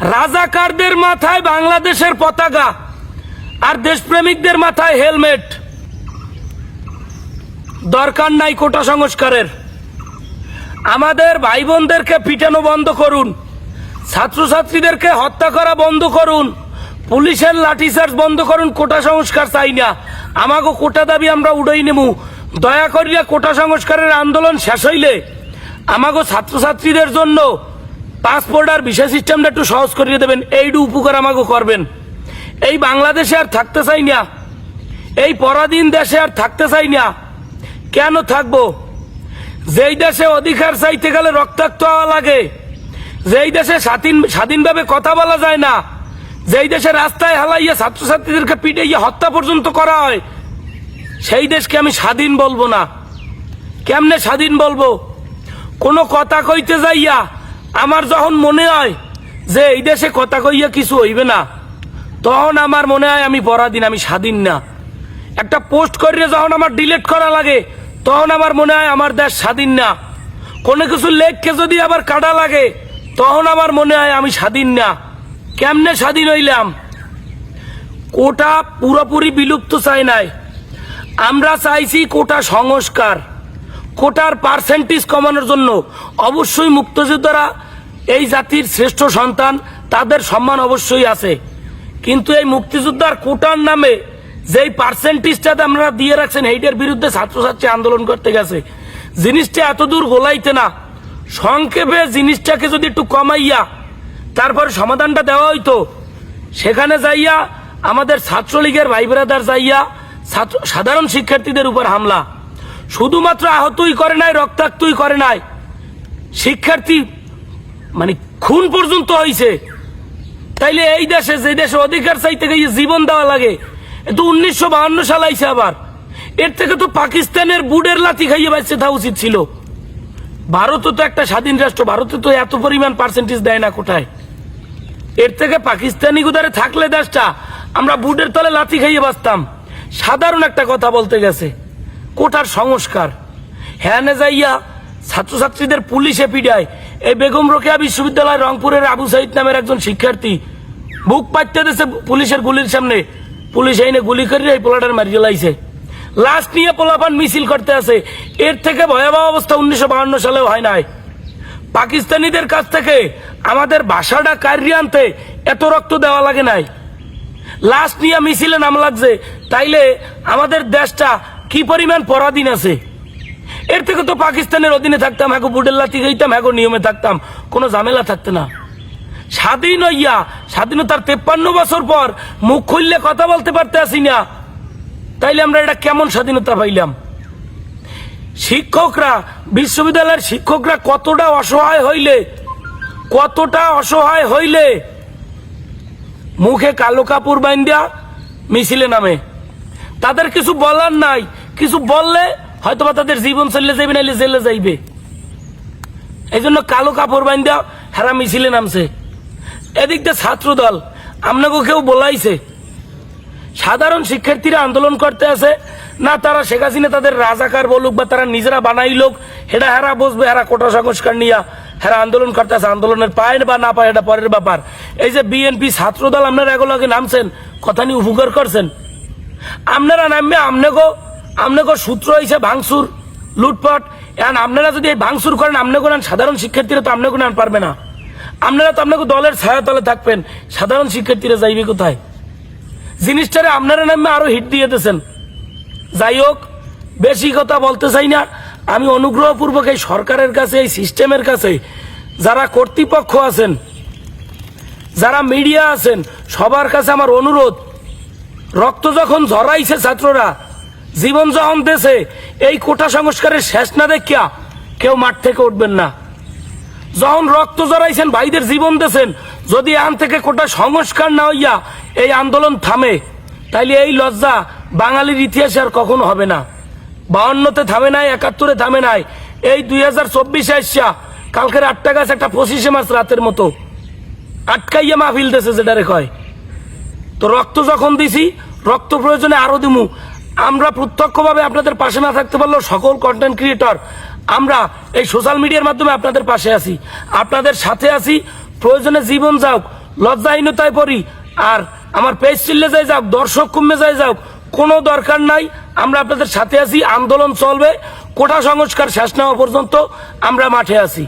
রাজাকারদের মাথায় বাংলাদেশের পতাকা আর দেশপ্রেমিকদের মাথায় হেলমেট। দরকার নাই কোটা সংস্কারের। আমাদের ভাই বোনদেরকে পিটানো বন্ধ করুন। ছাত্রছাত্রীদেরকে হত্যা করা বন্ধ করুন। পুলিশের লাঠিচার্জ বন্ধ করুন, কোটা সংস্কার চাই না। আমাকে কোটা দাবি আমরা উড়াই নেমু। দয়া করিয়া কোটা সংস্কারের আন্দোলন শেষ হইলে আমাকে ছাত্রছাত্রীদের জন্য পাসপোর্ট আর ভিসা সিস্টেমটা একটু সহজ করিয়ে দেবেন। এইটু উপকার আমাকে করবেন। এই বাংলাদেশে আর থাকতে চাই না। এই পরাধীন দেশে আর থাকতে চাই না। কেন থাকব? যেই দেশে অধিকার চাইতে গেলে রক্তাক্ত হওয়া লাগে। যেই দেশে স্বাধীন স্বাধীনভাবে কথা বলা যায় না। যেই দেশে রাস্তায় হালাইয়া ছাত্রছাত্রীদেরকে পিটাইয়া হত্যা পর্যন্ত করা হয়। সেই দেশকে আমি স্বাধীন বলব না। কেমনে স্বাধীন বলব? কোনো কথা কইতে যাইয়া আমার যখন মনে হয় যে এই দেশে কথা কইয়া কিছু হইবে না, তখন আমার মনে হয় আমি পরাধীন, আমি স্বাধীন না। একটা পোস্ট করিয়ে যখন আমার ডিলিট করা লাগে, তখন আমার মনে হয় আমার দেশ স্বাধীন না। কোনো কিছু লেখকে যদি আবার কাটা লাগে, তখন আমার মনে হয় আমি স্বাধীন না। কেমনে স্বাধীন হইলাম? কোটা পুরোপুরি বিলুপ্ত চাই নাই। আমরা চাইছি কোটা সংস্কার। কোটার পার্সেন্টেজ কমানোর জন্য অবশ্যই মুক্তযোদ্ধারা এই জাতির শ্রেষ্ঠ সন্তান, তাদের সম্মান অবশ্যই আছে। কিন্তু এই মুক্তিযোদ্ধার কোটার নামে যেই পার্সেন্টেজটাতে আমরা দিয়ে রাখছেন, এইটার বিরুদ্ধে ছাত্রছাত্রী আন্দোলন করতে গেছে। জিনিসটা এত দূর গোলাইতে না। সংক্ষেপে জিনিসটাকে যদি একটু কমাইয়া তারপর সমাধানটা দেওয়া হইতো, সেখানে যাইয়া আমাদের ছাত্রলীগের ভাই ব্রাদার যাইয়া ছাত্র, সাধারণ শিক্ষার্থীদের উপর হামলা। শুধুমাত্র আহতই করে নাই, রক্তাক্তই করে নাই। শিক্ষার্থী মানে খুন পর্যন্ত হয়েছে তাইলে এই দেশে, যে দেশে অধিকার চাইতে গিয়ে জীবন দেওয়া লাগে তো উনিশশো বাহান্ন সাল আইছে আবার। এর থেকে তো পাকিস্তানের বুডের লাথি খাইয়ে বাঁচতে থাকা উচিত ছিল। ভারতও তো একটা স্বাধীন রাষ্ট্র, ভারতে তো এত পরিমাণ পার্সেন্টেজ দেয় না কোথায়? এর থেকে পাকিস্তানি গুদারে থাকলে দেশটা, আমরা বুটের তলে লাথি খাইয়ে বাঁচতাম। সাধারণ একটা কথা বলতে গেছে, কোটার সংস্কার। হ্যাঁ যাইয়া ছাত্রছাত্রীদের পুলিশে পিডায় এই বেগম রোকেয়া বিশ্ববিদ্যালয় রংপুরের আবু সাইদ নামের একজন শিক্ষার্থী। বুক পাইতে দিয়েছে পুলিশের গুলির সামনে। পুলিশ এনে গুলি করে এই পোলাটার মারিয়ে লাইছে লাস্ট নিয়ে পোলাপান মিছিল করতে আছে। এর থেকে ভয়াবহ অবস্থা উনিশশো বাহান্ন সালেও হয় নাই। পাকিস্তানিদের কাছ থেকে আমাদের ভাষাটা কারিয়ে আনতে এত রক্ত দেওয়া লাগে নাই। লাস্ট নিয়ে মিছিলে নাম লাগছে। তাইলে আমাদের দেশটা কি পরিমাণ পরাধীন আছে? এর থেকে তো পাকিস্তানের অধীনে থাকতাম হ্যাঁ বুডের লাথি গাইতাম হ্যাঁ নিয়মে থাকতাম। কোনো ঝামেলা থাকতো না। স্বাধীন হইয়া, স্বাধীনতার তেপ্পান্ন বছর পর মুখ খুললে কথা বলতে পারতে আসি না। তাইলে আমরা এটা কেমন স্বাধীনতা পাইলাম? শিক্ষকরা, বিশ্ববিদ্যালয়ের শিক্ষকরা কতটা অসহায় হইলে, কতটা অসহায় হইলে মুখে কালো কাপড় বাইন্দা মিছিলে নামে। তাদের কিছু বলার নাই। কিছু বললে হয়তোবা তাদের জীবন চললে যাইবে, নাইলে জেলে যাইবে। এই জন্য কালো কাপড় বাইন্দা হেরা মিছিলে নামছে। এদিক দিয়ে ছাত্র দল আপনাকে কেউ বলাইছে, সাধারণ শিক্ষার্থীরা আন্দোলন করতে আছে, না তারা শেখ হাসিনা তাদের রাজাকার বলুক বা তারা নিজেরা বানাই লোক হেরা হেরা বসবে, হেরা কোটা সংস্কার নিয়া হেরা আন্দোলন করতে আছে, আন্দোলনের পায় বা না পায় এটা পরের ব্যাপার। এই যে বিএনপি ছাত্র ছাত্রদল, আপনারা এগুলোকে নামছেন, কথা নিয়ে উপকার করছেন। আপনারা নামবে আমনেগো আমনেগো সূত্র হয়েছে ভাঙচুর, লুটপাট, এখন আপনারা যদি এই ভাঙচুর করেন, আমনেগো নেন সাধারণ শিক্ষার্থীরা তো আমনেগো নেন পারবে না। আপনারা তো আপনাকে দলের ছায়াতলে থাকবেন, সাধারণ শিক্ষার্থীরা যাইবে কোথায়? জিনিসটারে আপনারা নামে আরও হিট দিয়ে দিয়েছেন। যাই হোক, বেশি কথা বলতে চাই না। আমি অনুগ্রহপূর্বক এই সরকারের কাছে, এই সিস্টেমের কাছে, যারা কর্তৃপক্ষ আছেন, যারা মিডিয়া আছেন, সবার কাছে আমার অনুরোধ, রক্ত যখন ঝরাইছে ছাত্ররা জীবন যখন দেশে এই কোটা সংস্কারের শেষ না দেখিয়া কেউ মাঠ থেকে উঠবেন না। যখন রক্ত জড়াইছেন, ভাইদের জীবন দেছেন যদি আন থেকে কোটা সংস্কার না হইয়া এই আন্দোলন থামে, তাইলে এই লজ্জা বাঙালির ইতিহাসে আর কখনো হবে না। বাউন্নতে থামে নাই, একাত্তরে থামে নাই, এই দুই হাজার চব্বিশে আসছা কালকের আটটা গাছ একটা পঁচিশে মাস রাতের মতো আটকাইয়া মাহফিল দেশে যেটারে কয়। তো রক্ত যখন দিছি, রক্ত প্রয়োজনে আরও দিমু। আমরা প্রত্যক্ষভাবে আপনাদের পাশে না থাকতে পারলেও সকল কন্টেন্ট ক্রিয়েটর আমরা এই সোশ্যাল মিডিয়ার মাধ্যমে আপনাদের পাশে আছি। আপনাদের সাথে আছি। প্রয়োজনে জীবন যাওক, লজ্জাহীনতায় পড়ি, আর আমার পেজ চিল্লে যাই যাক, দর্শক কমে যাই যাক, কোনো দরকার নাই। আমরা আপনাদের সাথে আছি, আন্দোলন চলবে কোটা সংস্কার শেষ নেওয়া পর্যন্ত আমরা মাঠে আছি।